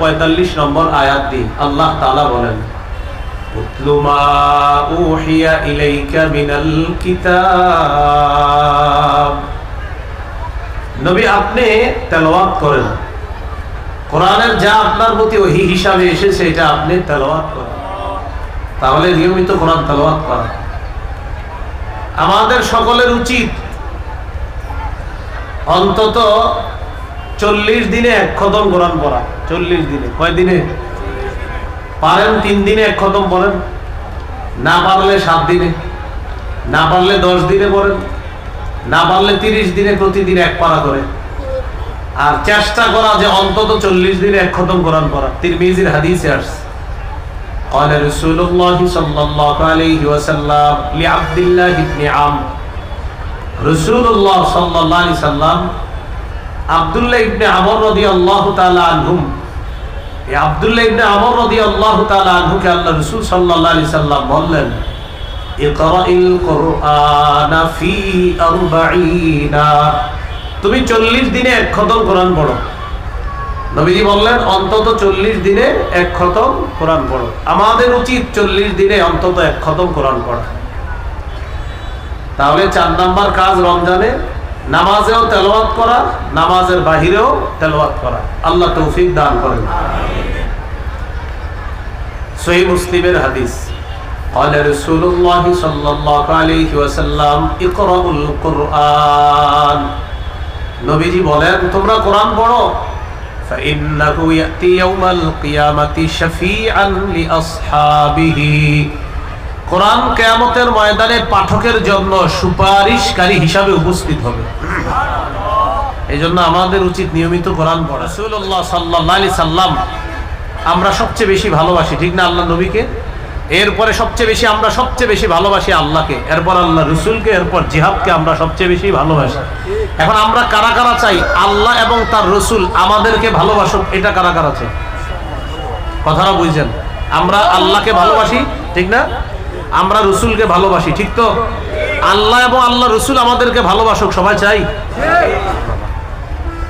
পঁয়তাল্লিশ নম্বর আয়াত দিয়ে আল্লাহ বলেন নবী আপনি তেলাওয়াত করেন। কোরআনের যা আপনার প্রতি ওহি হিসাবে এসেছে, এটা আপনি তেলাওয়াত করেন। তাহলে নিয়মিত কোরআন তেলাওয়াত করা আমাদের সকলের উচিত অন্তত চল্লিশ দিনে এক খতম কোরআন পড়া। চল্লিশ দিনে। কয় দিনে? পারেন তিন দিনে এক খতম পড়েন। না পারলে সাত দিনে। না পারলে দশ দিনে পড়েন। না পারলে তিরিশ দিনে প্রতিদিন এক পারা করে। আর চেষ্টা করা যে অন্তত চল্লিশ দিনে এক খতম কোরআন পড়া তিরমিজির হাদিসে আসছে قال رسول الله صلى الله عليه وسلم لعبد الله بن عمرو رسول الله صلى الله عليه وسلم আব্দুল্লাহ ইবনে আমর রাদিয়াল্লাহু তাআলা আনহুম এই আব্দুল্লাহ ইবনে আমর রাদিয়াল্লাহু তাআলা আনহুকে আল্লাহ রাসূল সাল্লাল্লাহু আলাইহি সাল্লাম বললেন ইকরাইল কুরআনা ফি আরবাঈনা তুমি চল্লিশ দিনে এক খতম কোরআন পড়ো নবীজি বললেন অন্তত চল্লিশ দিনে এক খতম কোরআন পড়ো আমাদের উচিত চল্লিশ দিনে অন্তত এক খতম কোরআন পড়া তাহলে চার নাম্বার কাজ রমজানে নামাজেও তেলাওয়াত করা নামাজের বাহিরেও তেলাওয়াত করা আল্লাহ তৌফিক দান করেন সহি মুসলিমের হাদিস قال رسول الله صلى الله عليه وسلم اقرأوا القرآن নবীজি বলেন তোমরা কোরআন পড়ো فإنه يأتي يوم القيامة شفيعا لأصحابه কোরআন কেয়ামতের ময়দানে পাঠকের জন্য সুপারিশকারী হিসাবে উপস্থিত হবে এই জন্য আমাদের উচিত নিয়মিত কোরআন পড়া রাসূলুল্লাহ সাল্লাল্লাহু আলাইহি সাল্লাম আমরা সবচেয়ে বেশি ভালোবাসি ঠিক না আল্লাহ নবীকে এরপরে সবচেয়ে বেশি আমরা সবচেয়ে বেশি ভালোবাসি আল্লাহকে এরপর আল্লাহ রসুলকে এরপর জিহাদকে আমরা সবচেয়ে বেশি ভালোবাসি এখন আমরা কারা কারা চাই আল্লাহ এবং তার রসুল আমাদেরকে ভালোবাসুক এটা কারা কারা চাই কথাটা বুঝছেন আমরা আল্লাহকে ভালোবাসি ঠিক না আমরা রসুলকে ভালোবাসি ঠিক তো আল্লাহ এবং আল্লাহ রসুল আমাদেরকে ভালোবাসুক সবাই চাই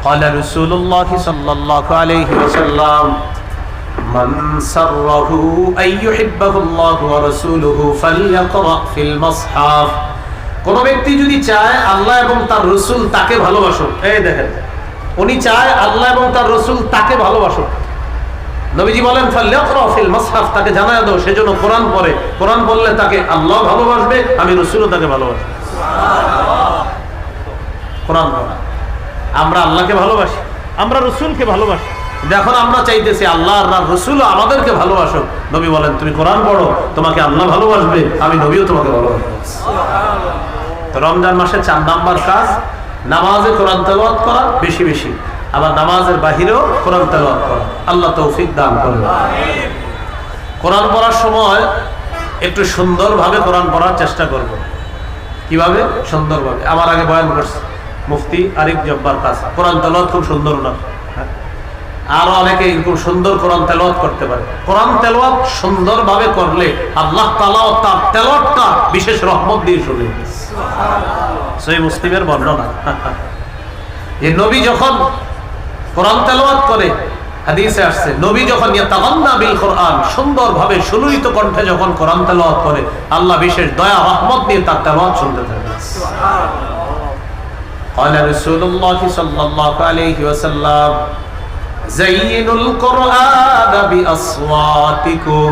قال رسول الله صلى الله عليه وسلم من سره أن يحبه الله ورسوله فليقرأ في المصحف কোন ব্যক্তি যদি চায় আল্লাহ এবং তার রসুল তাকে ভালোবাসুক এই দেখেন উনি চায় আল্লাহ এবং তার রসুল তাকে ভালোবাসুক নবীজি বলেন ফাল্লিয়াকরা ফিল মাসহাফ তাকে জানায় দাও সেজন্য কোরআন পড়ে কোরআন বললে তাকে আল্লাহ ভালোবাসবে আমি রসুলও তাকে ভালোবাসবো কোরআন পড়া আমরা আল্লাহকে ভালোবাসি আমরা রসুলকে ভালোবাসি দেখুন আমরা চাইতেছি আল্লাহ আর রসুল আমাদেরকে ভালোবাসো। নবী বলেন, তুমি কোরআন পড়ো, তোমাকে আল্লাহ ভালোবাসবে, আমি নবীও তোমাকে ভালোবাসবো। রমজান মাসে চার নাম্বার কাজ, নামাজে কোরআন তেলাওয়াত করা, বেশি বেশি। আবার নামাজের বাহিরেও কোরআন তেলাওয়াত করা। আল্লাহ তৌফিক দান করে কোরআন পড়ার সময় একটু সুন্দরভাবে কোরআন পড়ার চেষ্টা করব। কীভাবে? সুন্দরভাবে। আমার আগে বয়ান করছে, মুফতি আরিফ জব্বার কাজ। কোরআন তেলাওয়াত খুব সুন্দর না। আরো অনেকে এরকম সুন্দর কোরআন তেলাওয়াত করতে পারে কোরআন তেলাওয়াত সুন্দরভাবে করলে আল্লাহ তাআলা তার তেলাওয়াতটা বিশেষ রহমত দিয়ে শুনে সেই মুসলিমের বর্ণনা যে নবী যখন কোরআন তেলাওয়াত করে হাদিসে আসছে নবী যখন ইয়াতাগান্না বিল কোরআন সুন্দরভাবে সুললিত কণ্ঠে যখন কোরআন তেলাওয়াত করে আল্লাহ বিশেষ দয়া রহমত নিয়ে তার তেলাওয়াত শুনতে থাকে قال رسول الله صلى الله عليه وسلم জাইনুল কোরআন বিআসওয়াতিকুম।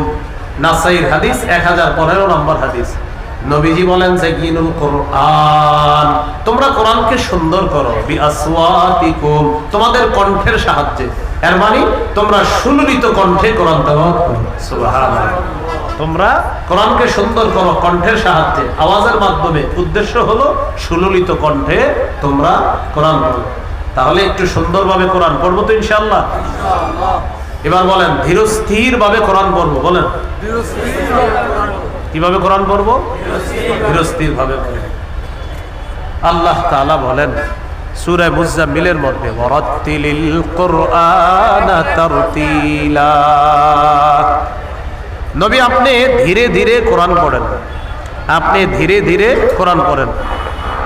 নাসাইর হাদিস 1015 নম্বর হাদিস। নবীজি বলেন তোমরা কোরআনকে সুন্দর করো তোমাদের কণ্ঠের সাহায্যে। এর মানে তোমরা সুললিত কণ্ঠে কোরআন তেলাওয়াত করো। সুবহানাল্লাহ। তোমরা কোরআনকে সুন্দর করো, কণ্ঠের সাহায্যে। আওয়াজের মাধ্যমে। উদ্দেশ্য হলো, সুললিত কণ্ঠে তোমরা কোরআন তাহলে একটু সুন্দরভাবে কোরআন পড়ব তো ইনশাল্লাহ এবার বলেন ধীরস্থির ভাবে কোরআন পড়ব, বলেন। কীভাবে কোরআন পড়ব? ধীরস্থির ভাবে আল্লাহ তাআলা বলেন, সূরা মুজাম্মিলের মধ্যে, ওয়ারাত্তিলিল কুরআনা তারতিলা। নবী, আপনি ধীরে ধীরে কোরআন পড়েন। আপনি ধীরে ধীরে কোরআন পড়েন।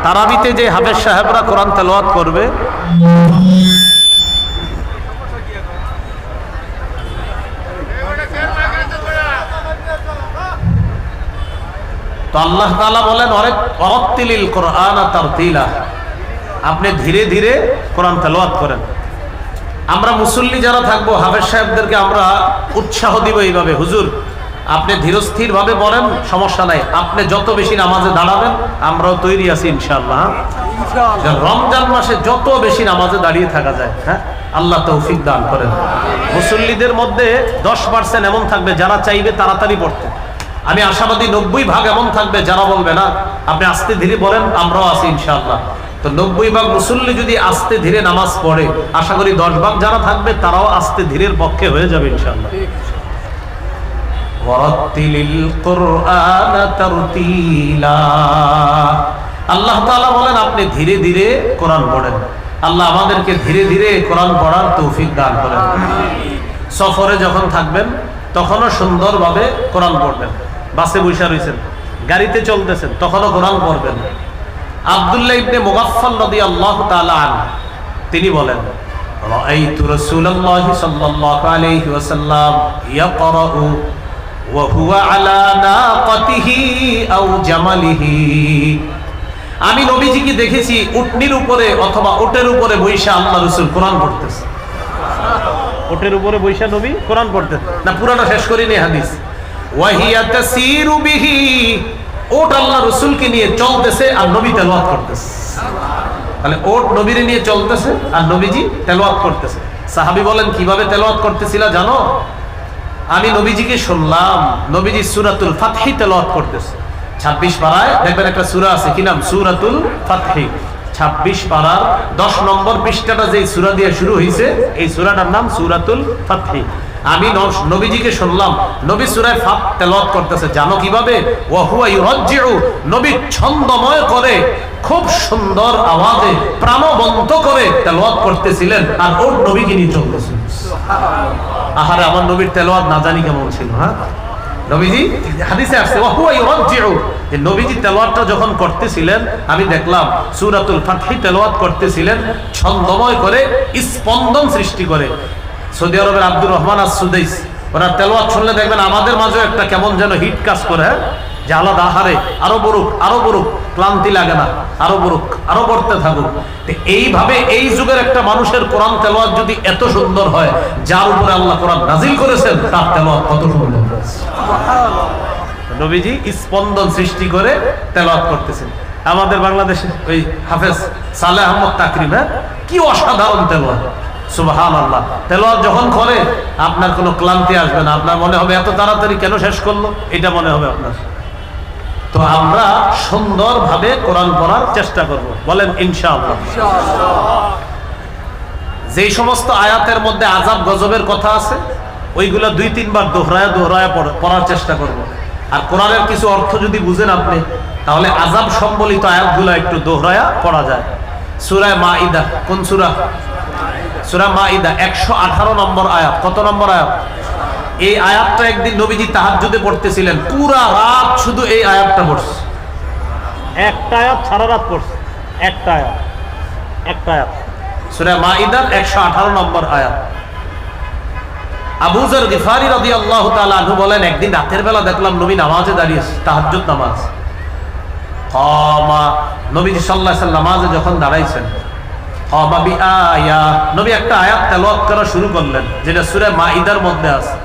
তারাবিতে যে হাফেজ সাহেবরা কোরআন তেলাওয়াত করবে আল্লাহ তাআলা বলেন অনেক অরত্তিলিল কোরআন তার তিলা আপনি ধীরে ধীরে কোরআন তেলাওয়াত করেন। আমরা মুসল্লি যারা থাকব, হাফেজ সাহেবদেরকে আমরা উৎসাহ দিব এইভাবে, হুজুর আপনি ধীরস্থির ভাবে বলেন, সমস্যা নাই। আপনি যত বেশি নামাজে দাঁড়াবেন, আমরাও তৈরি আছি ইনশাল্লাহ হ্যাঁ? রমজান মাসে যত বেশি নামাজে দাঁড়িয়ে থাকা যায় হ্যাঁ? আল্লাহ তৌফিক দান করেন। মুসল্লিদের মধ্যে দশ পার্সেন্ট এমন থাকবে, যারা চাইবে তাড়াতাড়ি পড়তে। আমি আশাবাদী নব্বই ভাগ এমন থাকবে, যারা বলবে না, আপনি আস্তে ধীরে বলেন, আমরাও আছি ইনশাল্লাহ তো নব্বই ভাগ মুসল্লি যদি আস্তে ধীরে নামাজ পড়ে, আশা করি দশ ভাগ যারা থাকবে, তারাও আস্তে ধীরের পক্ষে হয়ে যাবে ইনশাল্লাহ আল্লাহ তাআলা বলেন, আপনি ধীরে ধীরে কোরআন পড়েন। আল্লাহ আমাদেরকে ধীরে ধীরে কোরআন পড়ার তৌফিক দান করেন। সফরে যখন থাকবেন, তখনও সুন্দরভাবে কোরআন পড়বেন। বাসে বৈশা রয়েছেন গাড়িতে চলতেছেন, তখনও কোরআন পড়বেন। আব্দুল্লাহ ইবনে মুগাফফাল রাদিয়াল্লাহু তাআলা আনহু, তিনি বলেন, রাআইতু রাসূলুল্লাহি সাল্লাল্লাহু আলাইহি ওয়াসাল্লাম ইয়াকরাউ আমি নবীজিকে দেখেছি উটনির উপরে অথবা ওটের উপরে বৈশা আল্লাহ রসুল কোরআন পড়তেছে। ওটের উপরে বৈশা নবী কোরআন পড়তেন না পুরাটা শেষ করিনি হাদিস। ওট আল্লাহ রসুলকে নিয়ে চলতেছে আর নবী তেলাওয়াত করতেছে। তাহলে ওট নবীরে নিয়ে চলতেছে আর নবীজি তেলাওয়াত করতেছে। সাহাবি বলেন কীভাবে তেলাওয়াত করতেছিল জানো? আমি নবীজিকে শুনলাম, নবীজি সুরাতুল ফাতহি তেলাওয়াত করতেছে। ছাব্বিশ পাড়ায়, দেখবেন একটা সুরা আছে, কি নাম? সুরাতুল ফাতহি। ছাব্বিশ পাড়ার দশ নম্বর পৃষ্ঠাটা যে সুরা দিয়ে শুরু হয়েছে এই সুরাটার নাম সুরাতুল ফাতহি। আমি নবীজিকে শুনলাম, নবী সুরায় ফাত তেলাওয়াত করতেছে, জানো কীভাবে? ওয়াহুয়া ইউরাজ্জিউ, নবী ছন্দময় করে, খুব সুন্দর আওয়াজে প্রাণবন্ত করে তেলাওয়াত করতেছিলেন, আর ওর নবীকে নিয়ে চলতেছিলেন আহারে আমার নবীর তেলোয়াদ না জানি কেমন ছিল হ্যাঁ? নবীজি, হাদিসে আসছে যে নবীজি তেলাওয়াতটা যখন করতেছিলেন, আমি দেখলাম সূরাতুল ফাতহি তেলাওয়াত করতেছিলেন, ছন্দময় করে স্পন্দন সৃষ্টি করে। সৌদি আরবের আব্দুর রহমান আস সুদাইস ওরা তেলাওয়াত শুনলে দেখবেন আমাদের মাঝেও একটা কেমন যেন হিট কাজ করে হ্যাঁ? যে আলাদা হারে আরও বরুক আরও বরুক, ক্লান্তি লাগে না, আরও বরুক, আরও থাকুক। এইভাবে এই যুগের একটা মানুষের কোরআন তেলাওয়াত যদি এত সুন্দর হয়, যার উপরে আল্লাহ কোরআন নাজিল করেছেন, তার তেলাওয়াত কত সুন্দর নবীজি স্পন্দন সৃষ্টি করে তেলাওয়াত করতেছেন। আমাদের বাংলাদেশে ওই হাফেজ সালে আহমদ তাকরিম হ্যাঁ? কি অসাধারণ তেলাওয়াত। সুবাহান আল্লাহ তেলাওয়াত যখন করে, আপনার কোনো ক্লান্তি আসবে না। আপনার মনে হবে এত তাড়াতাড়ি কেন শেষ করল? এটা মনে হবে আপনার। তো আমরা সুন্দরভাবে কোরআন পড়ার চেষ্টা করব। বলেন, ইনশাআল্লাহ। যেই সমস্ত আয়াতের মধ্যে আজাব গজবের কথা আছে, ওইগুলা দুই, তিনবার দোহরায় দোহরায় পড়ার চেষ্টা করব। আর কোরআনের কিছু অর্থ যদি বুঝেন আপনি, তাহলে আজাব সম্বলিত আয়াতগুলো একটু দোহরায়া পড়া যায়। সুরায় মা ইদা কোন সুরা? সুরা মা ইদা একশো আঠারো নম্বর আয়াত। কত নম্বর আয়াত? এই আয়াতটা একদিন নবীজি তাহাজ্জুদে পড়তেছিলেন। পুরা রাত শুধু এই আয়াতটা পড়ছে। একটা আয়াত সারা রাত পড়ছে। একটা আয়াত। একটা আয়াত। সুরা মাইদার একশো আঠারো নম্বর আয়াত। আবুজর গিফারি রদি আল্লাহ আনহু বলেন একদিন রাতের বেলা দেখলাম নবী নামাজে দাঁড়িয়েছে তাহাজ্জুদ নামাজ। কমা নবীজি সাল্লাহ নামাজে যখন দাঁড়াইছেন কমা বি আয়া নবী একটা আয়াত তেলাওয়াত করা শুরু করলেন যেটা সূরা মাইদার মধ্যে আছে।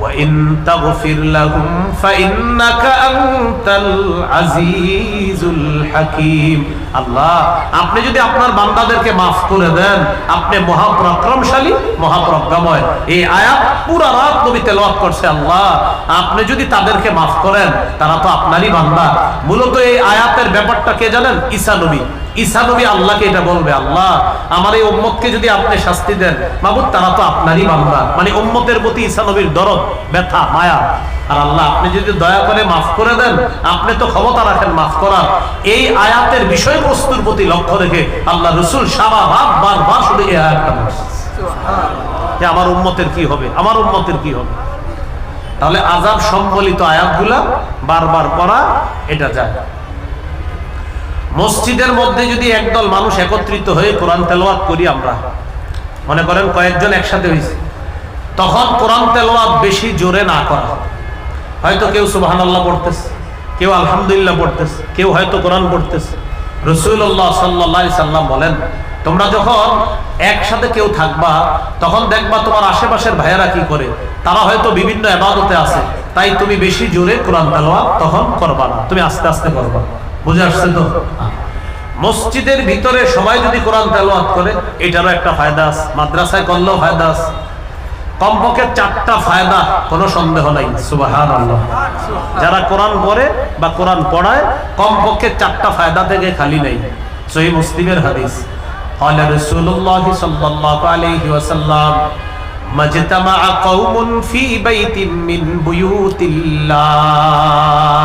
وإن تغفر لهم فإنك أنت العزيز الحكيم আল্লাহ আপনি যদি আপনার বান্দাদেরকে মাফ করে দেন আপনি মহাপরাক্রমশালী মহাপ্রজ্ঞাময় এই আয়াত পুরা রাত নবী তেলাওয়াত করছে আল্লাহ আপনি যদি তাদেরকে মাফ করেন তারা তো আপনারই বান্দা মূলত এই আয়াতের ব্যাপারটা কে জানেন ঈসা নবী নবী আল্লাহকে এটা বলবে, আল্লাহ, আমার এই উম্মতকে যদি আপনি শাস্তি দেন, মাবুদ, তারা তো আপনারই বান্দা। মানে উম্মতের প্রতি নবীর দরদ, ব্যথা, মায়া। আর আল্লাহ, আপনি যদি দয়া করে মাফ করে দেন, আপনি তো ক্ষমতা রাখেন মাফ করার। এই আয়াতের বিষয়বস্তুর প্রতি লক্ষ্য রেখে আল্লাহ রসুল সারা রাত বারবার শুধু এই আয়াতটা যে আমার উম্মতের কি হবে? আমার উম্মতের কি হবে? তাহলে আজাব সম্বলিত আয়াতগুলা বারবার পড়া, এটা যায়। মসজিদের মধ্যে যদি একদল মানুষ একত্রিত হয়ে কোরআন তেলাওয়াত করি আমরা, মনে করেন কয়েকজন একসাথে হয়েছে তখন কোরআন তেলাওয়াত বেশি জোরে না করা হয়তো কেউ সুবহানাল্লাহ পড়তেছে, কেউ আলহামদুলিল্লাহ পড়তেছে, কেউ হয়তো কোরআন পড়তেছে। রসুল্লাহ সাল্লাহ সাল্লাম বলেন, তোমরা যখন একসাথে কেউ থাকবা, তখন দেখবা তোমার আশেপাশের ভাইয়েরা কি করে? তারা হয়তো বিভিন্ন এবাদতে আছে, তাই তুমি বেশি জোরে কোরআন তেলাওয়াত তখন করবা না, তুমি আস্তে আস্তে করবা। বুঝে আসছে তো মসজিদের ভিতরে সবাই যদি কোরআন তেলাওয়াত করে এটারও একটা ফায়দা আছে মাদ্রাসায় করলেও ফায়দা আছে কমপক্ষে চারটা ফায়দা কোনো সন্দেহ নাই সুবাহান যারা কোরআন পড়ে বা কোরআন পড়ায় কমপক্ষে চারটা ফায়দা থেকে খালি নেই সহি মুসলিমের হাদিস قال رسول الله صلى الله عليه وسلم ما اجتمع قوم في بيت من بيوت الله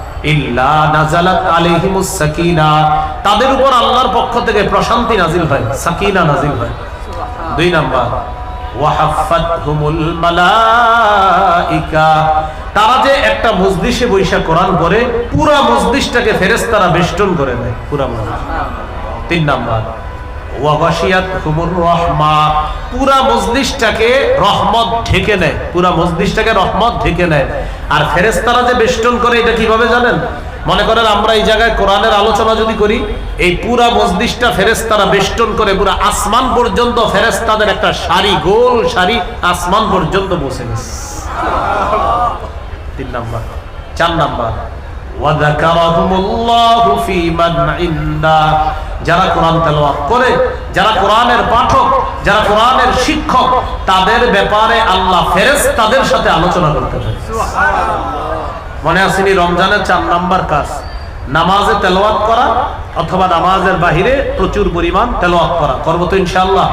তাদের উপর আল্লাহর পক্ষ থেকে প্রশান্তি নাজিল হয়, সাকিনা নাজিল হয়। দুই নাম্বার তারা যে একটা মজলিসে বৈশা কোরআন করে পুরা মজলিসটাকে ফেরেস্তারা বেষ্টন করে দেয়, পুরা মজলিস। তিন নাম্বার রহমত ঢেকে নেয়। আর যে বেষ্টন করে, এটা কীভাবে জানেন? মনে করেন, আমরা এই জায়গায় আলোচনা যদি করি, এই পুরা বেষ্টন করে, পুরা আসমান পর্যন্ত ফেরেস্তাদের একটা সারি, গোল সারি আসমান পর্যন্ত বসে গেছে। তিন নাম্বার। চার নাম্বার। যারা কোরআন তেলাওয়াত করে যারা কোরআনের পাঠক যারা কোরআনের শিক্ষক তাদের ব্যাপারে আল্লাহ ফেরেস তাদের সাথে আলোচনা করতে থাকে মনে আসেনি রমজানের চার নাম্বার কাজ? নামাজে তেলাওয়াত করা অথবা নামাজের বাহিরে প্রচুর পরিমাণ তেলাওয়াত করা। করব তো ইনশাল্লাহ